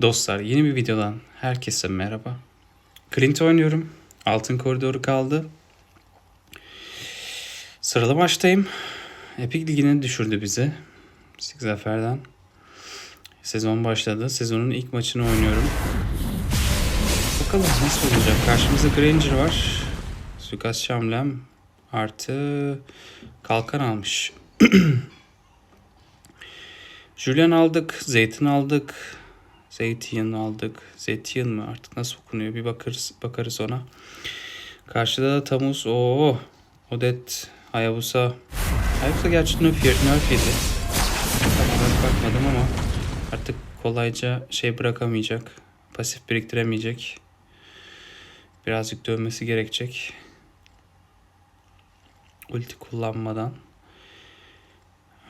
Dostlar yeni bir videodan herkese merhaba. Clint oynuyorum. Altın koridoru kaldı. Sıralı maçtayım. Epic Ligi'ne düşürdü bizi. Six Zafer'den. Sezon başladı. Sezonun ilk maçını oynuyorum. Bakalım nasıl olacak. Karşımızda Granger var. Suikast Şamlem artı kalkan almış. Julian aldık. Zeytin aldık. Zeytin aldık. Zeytin mi artık nasıl okunuyor bir bakarız bakarız ona. Karşıda da Tamuz. Oo. Odet. Hayabusa. Hayabusa gerçi nerf, nerf yedi. Tam bakmadım ama artık kolayca şey bırakamayacak. Pasif biriktiremeyecek. Birazcık dönmesi gerekecek. Ulti kullanmadan.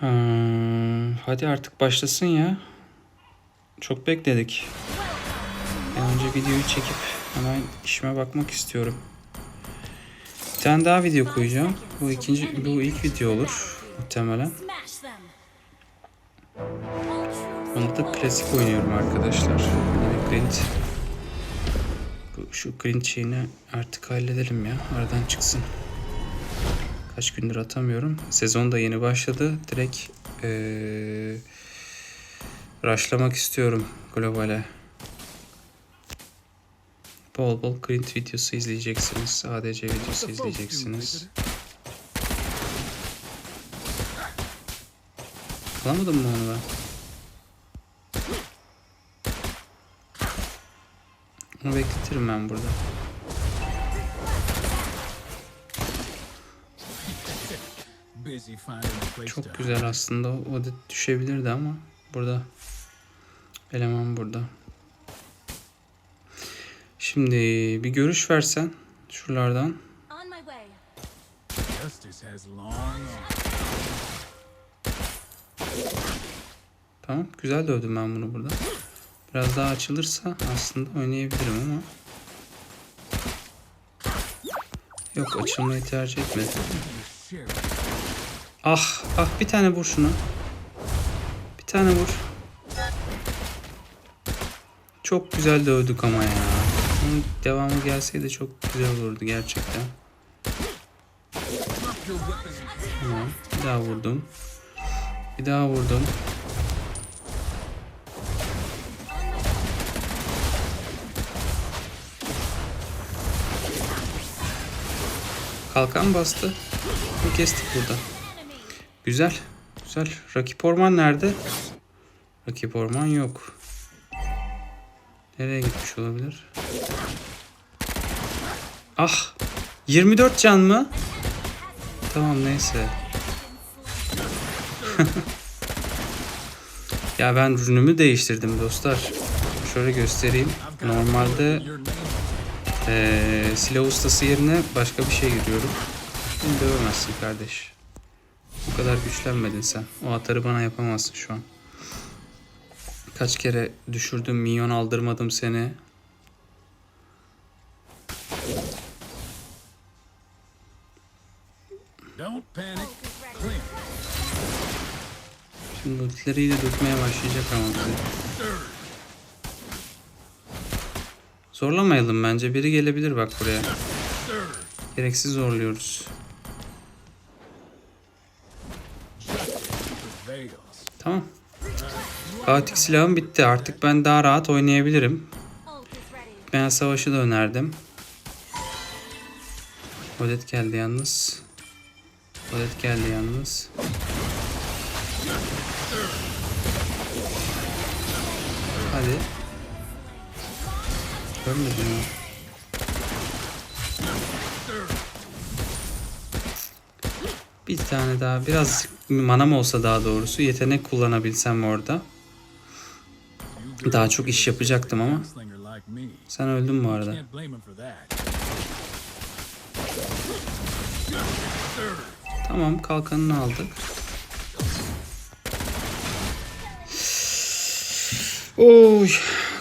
Hmm, hadi artık başlasın ya. Çok bekledik. Bir önce videoyu çekip hemen işime bakmak istiyorum. Bir tane daha video koyacağım. Bu ikinci, bu ilk video olur muhtemelen. Onda da klasik oynuyorum arkadaşlar. Yine Grint. Şu Grint şeyini artık halledelim ya. Aradan çıksın. Kaç gündür atamıyorum. Sezon da yeni başladı. Direkt ee, rushlamak istiyorum globale. Bol bol Grint videosu izleyeceksiniz. ADC videosu izleyeceksiniz. Alamadım mı onu ben? Onu bekletirim ben burada. Çok güzel aslında. O da düşebilirdi ama burada eleman burada. Şimdi bir görüş versen şuralardan. Tamam. Güzel dövdüm ben bunu burada. Biraz daha açılırsa aslında oynayabilirim ama. Yok açılmayı tercih etmedim. Ah ah bir tane vur şunu. Bir tane vur. Çok güzel dövdük ama ya. Bunun devamı gelseydi çok güzel olurdu gerçekten. Tamam. Bir daha vurdum. Bir daha vurdum. Kalkan bastı. Bu kestik burada. Güzel. Güzel. Rakip orman nerede? Rakip orman yok. Nereye gitmiş olabilir? Ah! 24 can mı? Tamam neyse. ya ben rünümü değiştirdim dostlar. Şöyle göstereyim. Normalde eee silah ustası yerine başka bir şey giriyorum. Beni dövemezsin kardeş. Bu kadar güçlenmedin sen. O atarı bana yapamazsın şu an. Kaç kere düşürdüm, minyon aldırmadım seni. Şimdi ultileriyle dökmeye başlayacak ama bizi. Zorlamayalım bence. Biri gelebilir bak buraya. Gereksiz zorluyoruz. Tamam. Kaotik silahım bitti. Artık ben daha rahat oynayabilirim. Ben savaşı da önerdim. Odet geldi yalnız. Odet geldi yalnız. Hadi. Görmedim ya. Bir tane daha biraz manam olsa daha doğrusu yetenek kullanabilsem orada. Daha çok iş yapacaktım ama sen öldün bu arada. Tamam kalkanını aldık. Oy,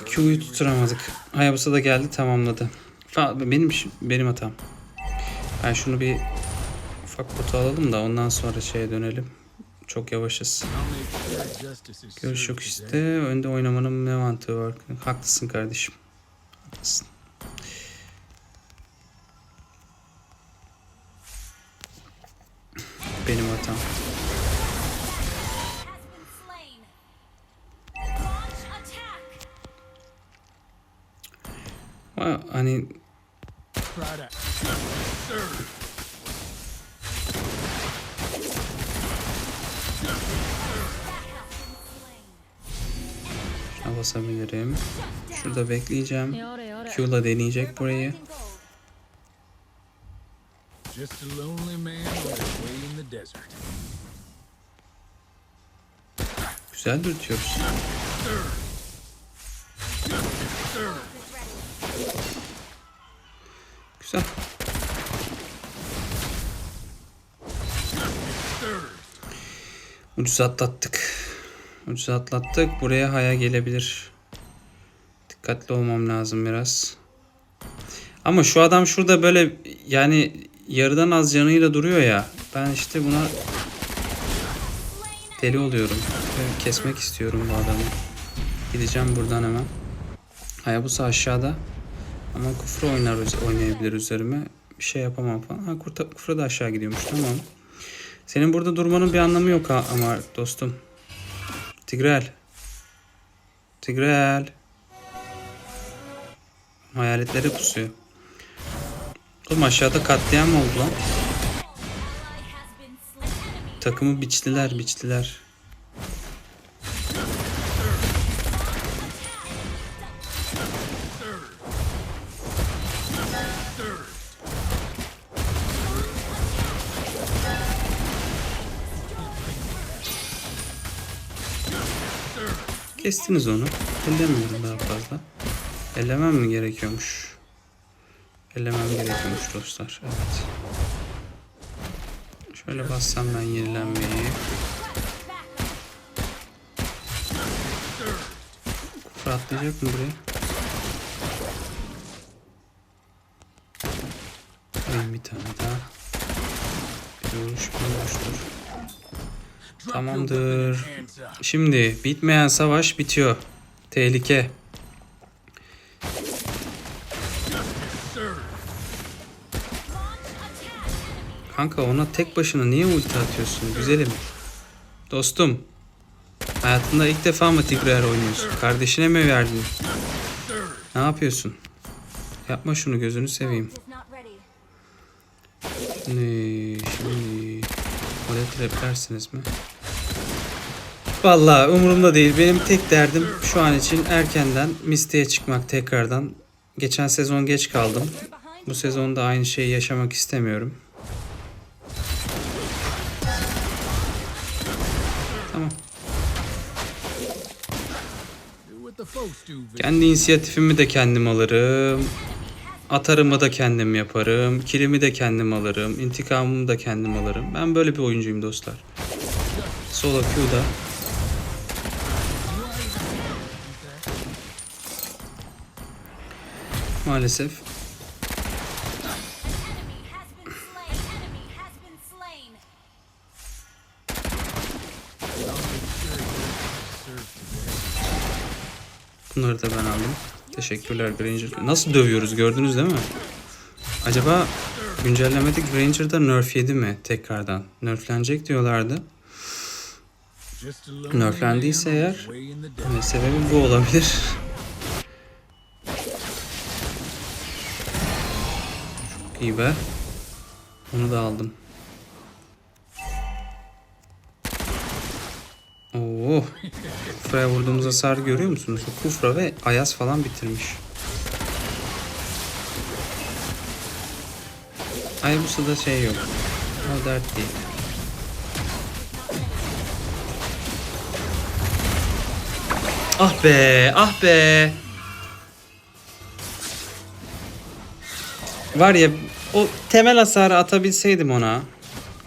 Q'yu tutturamadık. Hayabusa da geldi tamamladı. Benim benim hatam. Ben şunu bir ufak botu alalım da ondan sonra şeye dönelim. Çok yavaşız. Görüş yok işte. Önde oynamanın ne mantığı var? Haklısın kardeşim. Haklısın. Benim hatam. Ama hani Şuna basabilirim. Şurada bekleyeceğim. Q'la deneyecek burayı. Güzel dürtüyoruz. Güzel. Ucuz atlattık. Ucuz atlattık. Buraya haya gelebilir. Dikkatli olmam lazım biraz. Ama şu adam şurada böyle yani yarıdan az canıyla duruyor ya. Ben işte buna deli oluyorum. Kesmek istiyorum bu adamı. Gideceğim buradan hemen. Hayabusa aşağıda. Ama kufra oynar oynayabilir üzerime. Bir şey yapamam falan. Ha kufra da aşağı gidiyormuş. Tamam. Senin burada durmanın bir anlamı yok ama dostum. Tigrel. Tigrel. Hayaletleri pusuyor. Oğlum aşağıda katliam oldu lan. Takımı biçtiler biçtiler. Kestiniz onu. Ellemiyorum daha fazla. Ellemem mi gerekiyormuş? Ellemem gerekiyormuş dostlar. Evet. Şöyle bassam ben yenilenmeyi. Kufra atlayacak mı buraya? Alayım bir tane daha. Bir vuruş bir vuruştur. Tamamdır. Şimdi bitmeyen savaş bitiyor. Tehlike. Kanka ona tek başına niye ulti atıyorsun güzelim? Dostum. Hayatında ilk defa mı Tigreal oynuyorsun? Kardeşine mi verdin? Ne yapıyorsun? Yapma şunu gözünü seveyim. ready. Şimdi, Model traplersiniz mi? Vallahi umurumda değil. Benim tek derdim şu an için erkenden Misty'ye çıkmak tekrardan. Geçen sezon geç kaldım. Bu sezonda aynı şeyi yaşamak istemiyorum. Tamam. Kendi inisiyatifimi de kendim alırım. Atarımı da kendim yaparım. Kilimi de kendim alırım. İntikamımı da kendim alırım. Ben böyle bir oyuncuyum dostlar. Solo Q'da. Slain. bunları da ben aldım. Teşekkürler Granger. Nasıl dövüyoruz gördünüz değil mi? Acaba güncellemede Granger'da nerf yedi mi tekrardan? Nerflenecek diyorlardı. Nerflendiyse eğer hani sebebi bu olabilir. İyi be. Onu da aldım. Oo. Kufra'ya vurduğumuz hasarı görüyor musunuz? Kufra ve Ayaz falan bitirmiş. Ayabusa'da şey yok. O dert değil. Ah be, ah be. Var ya o temel hasarı atabilseydim ona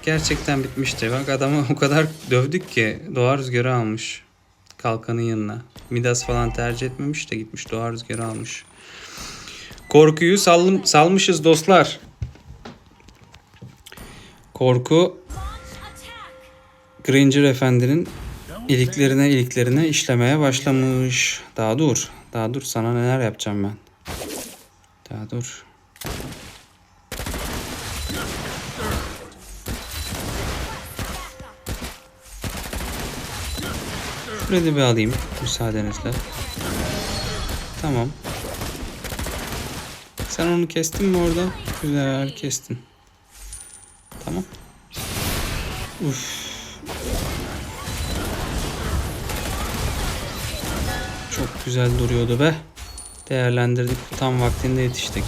gerçekten bitmişti. Bak adamı o kadar dövdük ki doğa rüzgarı almış kalkanın yanına. Midas falan tercih etmemiş de gitmiş doğa rüzgarı almış. Korkuyu sallım, salmışız dostlar. Korku. Granger Efendi'nin iliklerine iliklerine işlemeye başlamış. Daha dur. Daha dur. Sana neler yapacağım ben. Daha dur. Da bir alayım müsaadenizle. Tamam. Sen onu kestin mi orada? Güzel kestin. Tamam. Uf. Çok güzel duruyordu be. Değerlendirdik. Tam vaktinde yetiştik.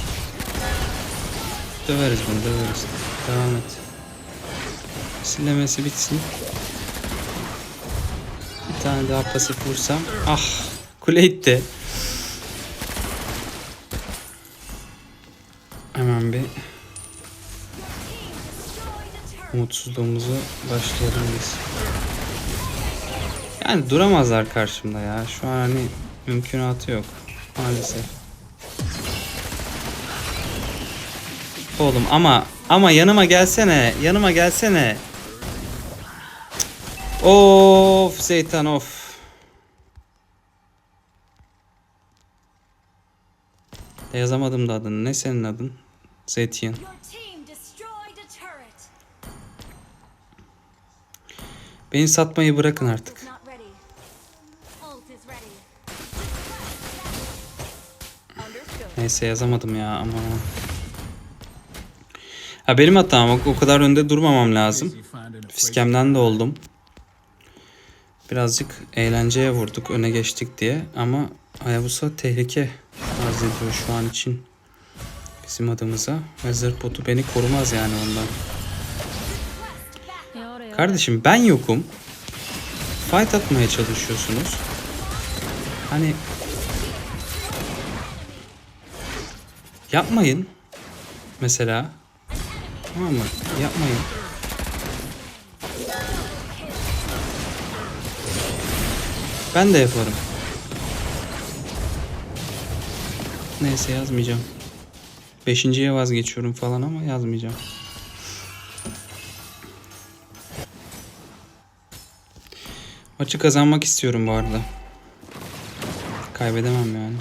Döveriz bunu döveriz. Devam et. Silemesi bitsin. Bir tane daha pasif vursam. Ah kule itti. Hemen bir umutsuzluğumuzu başlayalım biz. Yani duramazlar karşımda ya. Şu an hani mümkünatı yok. Maalesef. Oğlum ama ama yanıma gelsene. Yanıma gelsene. Of Zeytan of. Yazamadım da adını. Ne senin adın? Turret. Beni satmayı bırakın artık. Neyse yazamadım ya ama. Ha benim hatam o, o kadar önde durmamam lazım. Fiskemden de oldum. Birazcık eğlenceye vurduk öne geçtik diye ama Hayabusa tehlike arz ediyor şu an için bizim adımıza ve zırh beni korumaz yani ondan. Kardeşim ben yokum. Fight atmaya çalışıyorsunuz. Hani yapmayın. Mesela. Tamam mı? Yapmayın. Ben de yaparım. Neyse yazmayacağım. Beşinciye vazgeçiyorum falan ama yazmayacağım. Maçı kazanmak istiyorum bu arada. Kaybedemem yani.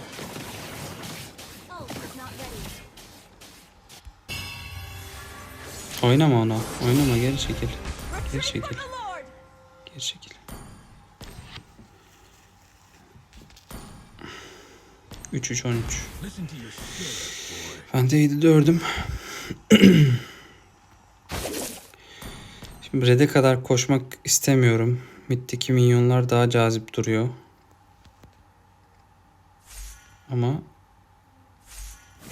Oynama ona. Oynama geri çekil. Geri çekil. Geri çekil. 3 3 13. Listen to your spirit, boy. Ben de 7 dördüm. Şimdi red'e kadar koşmak istemiyorum. Mid'deki minyonlar daha cazip duruyor. Ama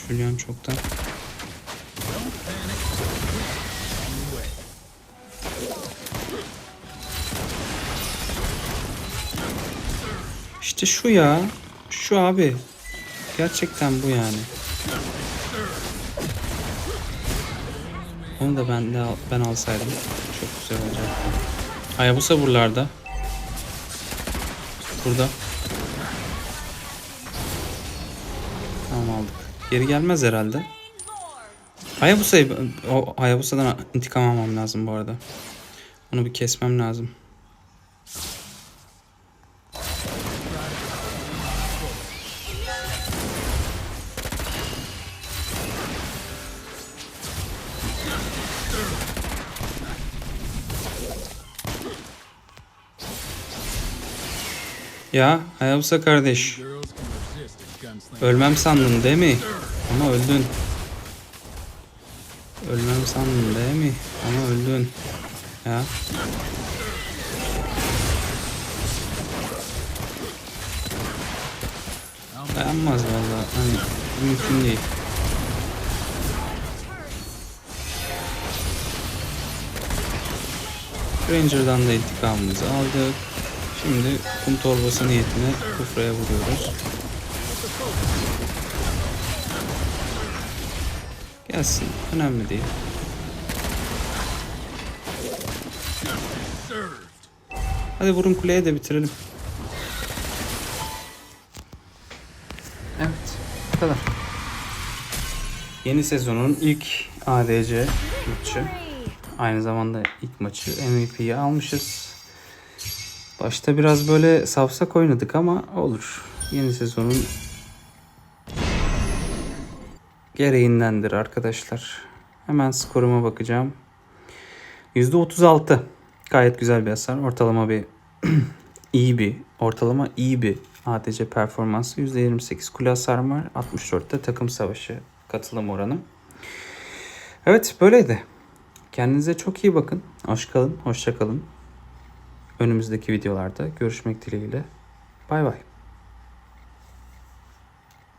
Julian çoktan İşte şu ya. Şu abi. Gerçekten bu yani. Onu da ben de al- ben alsaydım çok güzel olacaktı. Hayabusa buralarda. Burada. Tamam aldık. Geri gelmez herhalde. Hayabusa'yı o Hayabusa'dan intikam almam lazım bu arada. Onu bir kesmem lazım. Ya Hayabusa kardeş. Ölmem sandın değil mi? Ama öldün. Ölmem sandın değil mi? Ama öldün. Ya. Dayanmaz vallahi. Hani mümkün değil. Ranger'dan da intikamımızı aldık. Şimdi kum torbası niyetine kufraya vuruyoruz. Gelsin. Önemli değil. Hadi vurun kuleye de bitirelim. Evet. Bu kadar. Yeni sezonun ilk ADC maçı. Aynı zamanda ilk maçı MVP'yi almışız. Başta biraz böyle savsak oynadık ama olur. Yeni sezonun gereğindendir arkadaşlar. Hemen skoruma bakacağım. %36. Gayet güzel bir hasar. Ortalama bir iyi bir ortalama iyi bir ADC performansı. %28 kule hasarım var. 64'te takım savaşı katılım oranım. Evet böyleydi. Kendinize çok iyi bakın. Hoş kalın, hoşça kalın. Önümüzdeki videolarda görüşmek dileğiyle. Bay bay.